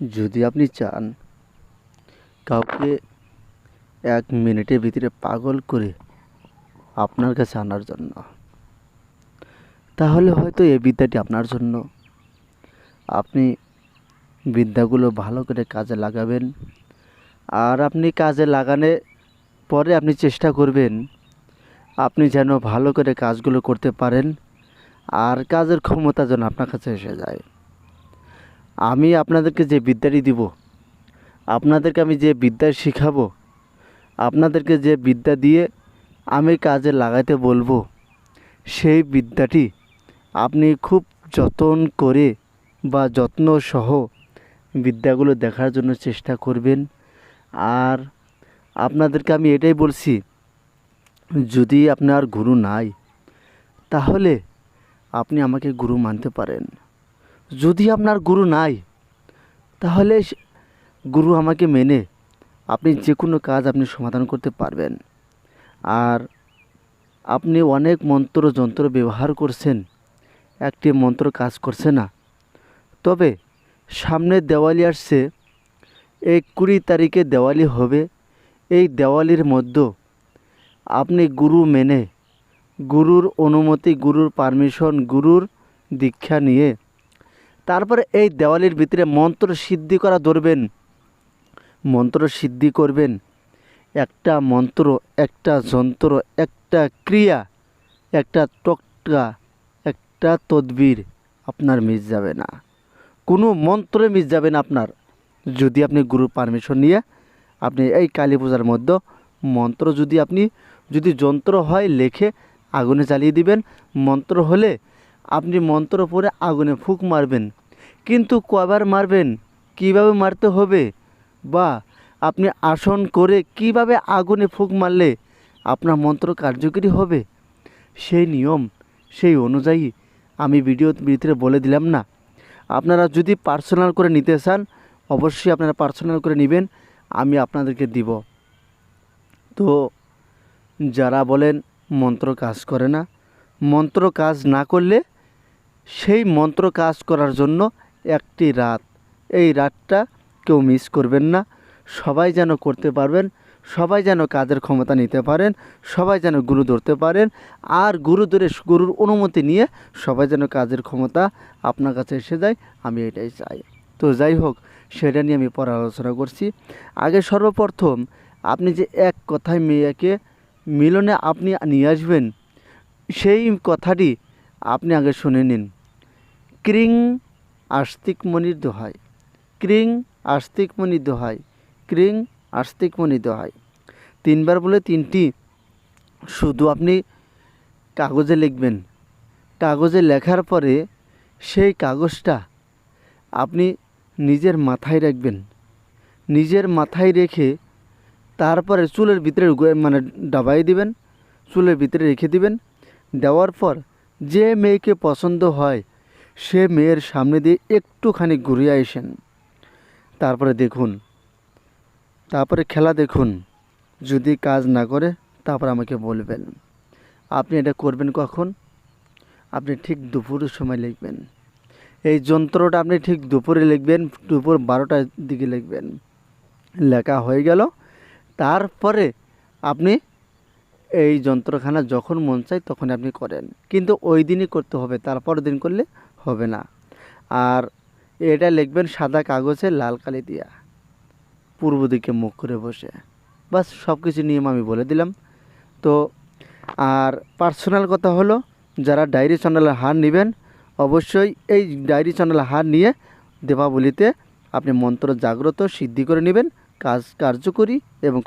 যদি আপনি চান কাউকে এক মিনিটের ভিতরে পাগল করে আপনার কাছে আনার জন্য, তাহলে হয়তো এই বিদ্যাটি আপনার জন্য। আপনি বিদ্যাগুলো ভালো করে কাজে লাগাবেন আর আপনি কাজে লাগানে পরে আপনি চেষ্টা করবেন আপনি যেন ভালো করে কাজগুলো করতে পারেন আর কাজের ক্ষমতা যেন আপনার কাছে এসে যায়। আমি আপনাদেরকে যে বিদ্যাটি দিব, আপনাদেরকে আমি যে বিদ্যা শিখাবো, আপনাদেরকে যে বিদ্যা দিয়ে আমি কাজে লাগাইতে বলব, সেই বিদ্যাটি আপনি খুব যত্ন করে বা যত্ন সহ বিদ্যাগুলো দেখার জন্য চেষ্টা করবেন। আর আপনাদেরকে আমি এটাই বলছি, যদি আপনার গুরু নাই, তাহলে আপনি আমাকে গুরু মানতে পারেন। যদি আপনার গুরু নাই তাহলে গুরু আমাকে মেনে আপনি যে কোনো কাজ আপনি সমাধান করতে পারবেন। আর আপনি অনেক মন্ত্র যন্ত্র ব্যবহার করছেন একটি মন্ত্র কাজ করছে না। তবে সামনে দেওয়ালি আসছে এই কুড়ি তারিখে দেওয়ালি হবে এই দেওয়ালির মধ্যে আপনি গুরু মেনে গুরুর অনুমতি গুরুর পারমিশন গুরুর দীক্ষা নিয়ে তারপরে এই দেওয়ালির ভিতরে মন্ত্র সিদ্ধি করা ধরবেন। মন্ত্র সিদ্ধি করবেন। একটা মন্ত্র, একটা যন্ত্র, একটা ক্রিয়া, একটা টকটা একটা তদবির আপনার মিস যাবে না। কোনো মন্ত্রে মিস যাবে না আপনার। যদি আপনি গুরুর পারমিশন নিয়ে আপনি এই কালী পূজার মধ্যে মন্ত্র যদি আপনি, যদি যন্ত্র হয়, লেখে, আগুনে জ্বালিয়ে দিবেন, মন্ত্র হলে আপনি মন্ত্র পরে আগুনে ফুঁক মারবেন। কিন্তু কবার মারবেন? কীভাবে মারতে হবে? বা আপনি আসন করে কীভাবে আগুনে ফুঁক মারলে আপনার মন্ত্র কার্যকরী হবে? সেই নিয়ম, সেই অনুযায়ী আমি ভিডিও ভিতরে বলে দিলাম না। আপনারা যদি পার্সোনাল করে নিতে চান, অবশ্যই আপনারা পার্সোনাল করে নেবেন, আমি আপনাদেরকে দিব। তো যারা বলেন মন্ত্র কাজ করে না, মন্ত্র কাজ না করলে সেই মন্ত্র কাজ করার জন্য একটি রাত। এই রাতটা কেউ মিস করবেন না। সবাই যেন করতে পারবেন, সবাই যেন কাজের ক্ষমতা নিতে পারেন, সবাই যেন গুরু ধরতে পারেন, আর গুরু ধরে গুরুর অনুমতি নিয়ে সবাই যেন কাজের ক্ষমতা আপনার কাছে এসে যায়, আমি এটাই চাই। তো যাই হোক, সেটা নিয়ে আমি পরালোচনা করছি। আগে সর্বপ্রথম আপনি যে এক কথায় মেয়েকে মিলনে আপনি নিয়ে আসবেন, সেই কথাটি আপনি আগে শুনে নিন। ক্রিং আস্তিক মনির দোহাই। ক্রিং আস্তিক মণি দোহাই। ক্রিং আস্তিক মণি দোহাই। তিনবার বলে তিনটি। শুধু আপনি কাগজে লিখবেন। কাগজে লেখার পরে সেই কাগজটা আপনি নিজের মাথায় রাখবেন। নিজের মাথায় রেখে তারপরে চুলের ভিতরে মানে ডাবাই দিবেন, চুলের ভিতরে রেখে দিবেন। দেওয়ার পর যে মেয়েকে পছন্দ হয় সে মেয়ের সামনে দিয়ে একটুখানি ঘুরিয়ে আসেন। তারপরে দেখুন, তারপরে খেলা দেখুন, যদি কাজ না করে তারপর আমাকে বলবেন। আপনি এটা করবেন কখন? আপনি ঠিক দুপুরের সময় লিখবেন। এই যন্ত্রটা আপনি ঠিক দুপুরে লিখবেন, দুপুর বারোটার দিকে লিখবেন। লেখা হয়ে গেল। তারপরে আপনি এই যন্ত্রখানা যখন মন চায় তখন আপনি করেন। কিন্তু ওই দিনই করতে হবে তারপর দিন করলে হবে না। আর এটা লিখবেন সাদা কাগজে লাল কালি দিয়া। পূর্ব দিকে মুখ করে বসে। বাস সব কিছু নিয়ম আমি বলে দিলাম। তো আর পার্সোনাল কথা হলো, যারা ডায়েরি চ্যানেলের হার নেবেন, অবশ্যই এই ডায়েরি চ্যানেলের হার নিয়ে দেবাবলিতে আপনি মন্ত্র জাগ্রত সিদ্ধি করে নেবেন, কাজ কার্যকরী এবং